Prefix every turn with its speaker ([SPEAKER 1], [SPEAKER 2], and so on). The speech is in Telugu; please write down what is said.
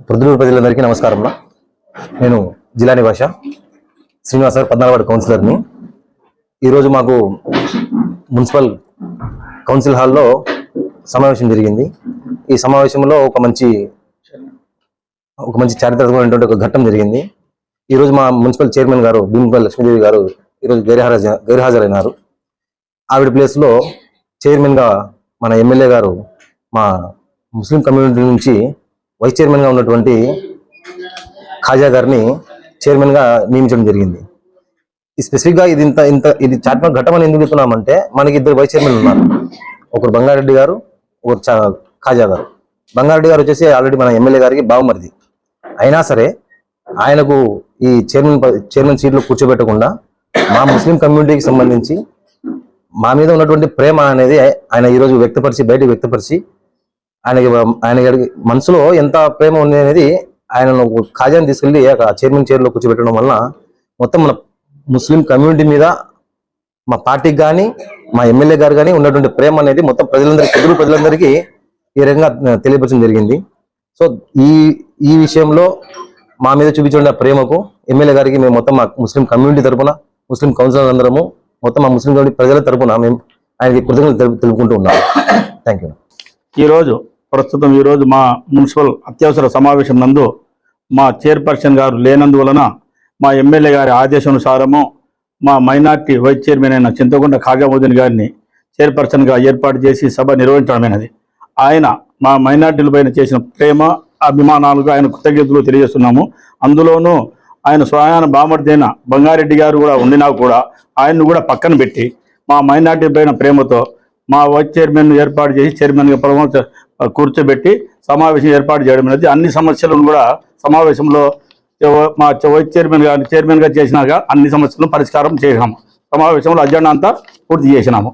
[SPEAKER 1] ప్రొద్దుటూరు ప్రజలందరికీ నమస్కారం నేను జిల్లా నివాస శ్రీనివాస గారు పద్నాలుగు కౌన్సిలర్ని. ఈరోజు మాకు మున్సిపల్ కౌన్సిల్ హాల్లో సమావేశం జరిగింది. ఈ సమావేశంలో ఒక మంచి ఒక మంచి చారిత్రాత్మకమైనటువంటి ఒక ఘట్టం జరిగింది. ఈరోజు మా మున్సిపల్ చైర్మన్ గారు భీమిపల్లి లక్ష్మీదేవి గారు ఈరోజు గైర్హాజ గైర్హాజరైనారు. ఆవిడ ప్లేస్లో చైర్మన్గా మన ఎమ్మెల్యే గారు మా ముస్లిం కమ్యూనిటీ నుంచి వైస్ చైర్మన్గా ఉన్నటువంటి ఖాజా గారిని చైర్మన్గా నియమించడం జరిగింది. ఈ స్పెసిఫిక్గా ఇది ఇంత ఇంత ఇది చాట్మ ఘటన ఎందుకు చెప్తున్నామంటే మనకి ఇద్దరు వైస్ చైర్మన్ ఉన్నారు. ఒకరు బంగారెడ్డి గారు ఒకరు చా- ఖాజా గారు. బంగారెడ్డి గారు వచ్చేసి ఆల్రెడీ మన ఎమ్మెల్యే గారికి బావమరిది. అయినా సరే ఆయనకు ఈ చైర్మన్ చైర్మన్ సీట్లో కూర్చోబెట్టకుండా మా ముస్లిం కమ్యూనిటీకి సంబంధించి మా మీద ఉన్నటువంటి ప్రేమ అనేది ఆయన ఈరోజు వ్యక్తపరిచి బయటకు వ్యక్తపరిచి ఆయనకి ఆయన మనసులో ఎంత ప్రేమ ఉంది అనేది ఆయనను కాజాన్ని తీసుకెళ్ళి ఆ చైర్మన్ చైర్లో కూర్చోబెట్టడం వలన మొత్తం మన ముస్లిం కమ్యూనిటీ మీద మా పార్టీకి కానీ మా ఎమ్మెల్యే గారు కానీ ఉన్నటువంటి ప్రేమ అనేది మొత్తం ప్రజలందరికీ తెలుగు ప్రజలందరికీ ఈ రకంగా తెలియపరచడం జరిగింది. సో ఈ ఈ విషయంలో మా మీద చూపించిన ప్రేమకు ఎమ్మెల్యే గారికి మేము మొత్తం మా ముస్లిం కమ్యూనిటీ తరపున ముస్లిం కౌన్సిలర్ అందరము మొత్తం మా ముస్లిం కమ్యూనిటీ ప్రజల తరపున మేము ఆయనకి కృతజ్ఞతలు తెలుపు- తెలుపుకుంటూ ఉన్నాము థ్యాంక్ యూ
[SPEAKER 2] ఈరోజు ప్రస్తుతం ఈరోజు మా మున్సిపల్ అత్యవసర సమావేశం నందు మా చైర్పర్సన్ గారు లేనందువలన మా ఎమ్మెల్యే గారి ఆదేశానుసారము మా మైనార్టీ వైస్ చైర్మన్ అయిన చింతకొండ ఖాజాముద్దీన్ గారిని చైర్పర్సన్గా ఏర్పాటు చేసి సభ నిర్వహించడమైనది. ఆయన మా మైనార్టీల పైన చేసిన ప్రేమ అభిమానాలుగా ఆయన కృతజ్ఞతలు తెలియజేస్తున్నాము. అందులోనూ ఆయన స్వయాన బామర్దైన బంగారెడ్డి గారు కూడా ఉండినా కూడా ఆయన్ను కూడా పక్కన పెట్టి మా మైనార్టీ పైన ప్రేమతో మా వైస్ చైర్మన్ ఏర్పాటు చేసి చైర్మన్గా ప్రమోషన్ కూర్చోబెట్టి సమావేశం ఏర్పాటు చేయడం అనేది అన్ని సమస్యలను కూడా సమావేశంలో మా వైస్ చైర్మన్ గారిని చైర్మన్గా చేసినాక అన్ని సమస్యలను పరిష్కారం చేసినాము. సమావేశంలో అజెండా అంతా పూర్తి చేసినాము.